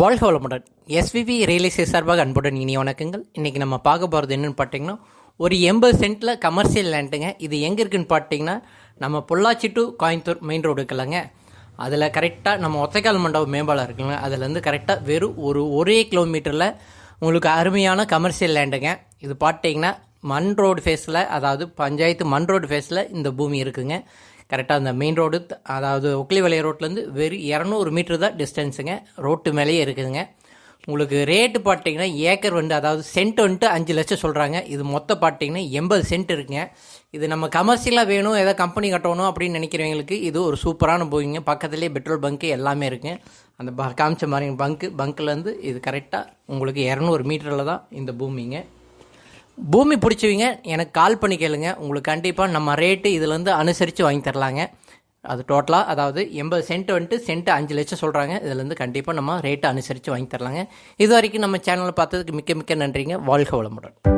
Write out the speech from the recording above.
வாழ்க வளமுடன். SVV real estate சார்பாக அன்புடன் இனி வணக்கங்கள். இன்றைக்கி நம்ம பார்க்க போகிறது என்னென்னு பார்த்தீங்கன்னா ஒரு எண்பது சென்ட்டில் கமர்ஷியல் லேண்டுங்க இது எங்கே இருக்குன்னு பார்த்தீங்கன்னா நம்ம Pollachi to Coimbatore main road இருக்குல்லங்க. அதில் கரெக்டாக நம்ம ஒத்தைக்கால் மண்டபம் மேம்பாலம் இருக்குங்க அதுலேருந்து கரெக்டாக வெறும் ஒரு ஒரே கிலோமீட்டரில் உங்களுக்கு அருமையான கமர்ஷியல் லேண்டுங்க இது பார்த்தீங்கன்னா மண் ரோடு ஃபேஸில் அதாவது பஞ்சாயத்து மண் ரோடு ஃபேஸில் இந்த பூமி இருக்குங்க. கரெக்டாக அந்த மெயின் ரோடு அதாவது ஒக்லிவலை ரோட்லேருந்து வெறும் இரநூறு மீட்டர் தான் டிஸ்டன்ஸுங்க ரோட்டு மேலேயே இருக்குதுங்க. உங்களுக்கு ரேட்டு பார்த்தீங்கன்னா ஏக்கர் வந்து அதாவது சென்ட் வந்துட்டு அஞ்சு லட்சம் சொல்கிறாங்க இது மொத்தம் பார்த்தீங்கன்னா எண்பது சென்ட் இருக்குங்க. இது நம்ம கமர்ஷியலாக வேணும் ஏதாவது கம்பெனி கட்டணும் அப்படின்னு நினைக்கிறவங்களுக்கு இது ஒரு சூப்பரான பூமிங்க பக்கத்துலேயே பெட்ரோல் பங்க்கு எல்லாமே இருக்குது அந்த ப காமிச்ச மாதிரி பங்க்கு பங்க்லேருந்து இது கரெக்டாக உங்களுக்கு இரநூறு மீட்டரில் தான் இந்த பூமிங்க. பூமி பிடிச்சவங்க எனக்கு கால் பண்ணி கேளுங்க. உங்களுக்கு கண்டிப்பாக நம்ம ரேட்டு இதுலேருந்து அனுசரித்து வாங்கி தரலாங்க. அது டோட்டலாக அதாவது எண்பது சென்ட் வந்துட்டு சென்ட் அஞ்சு லட்சம் சொல்கிறாங்க இதுலேருந்து கண்டிப்பாக நம்ம ரேட்டை அனுசரித்து வாங்கி தரலாங்க. இது வரைக்கும் நம்ம சேனலை பார்த்ததுக்கு மிக்க மிக்க நன்றிங்க. வாழ்க வளமுடன்.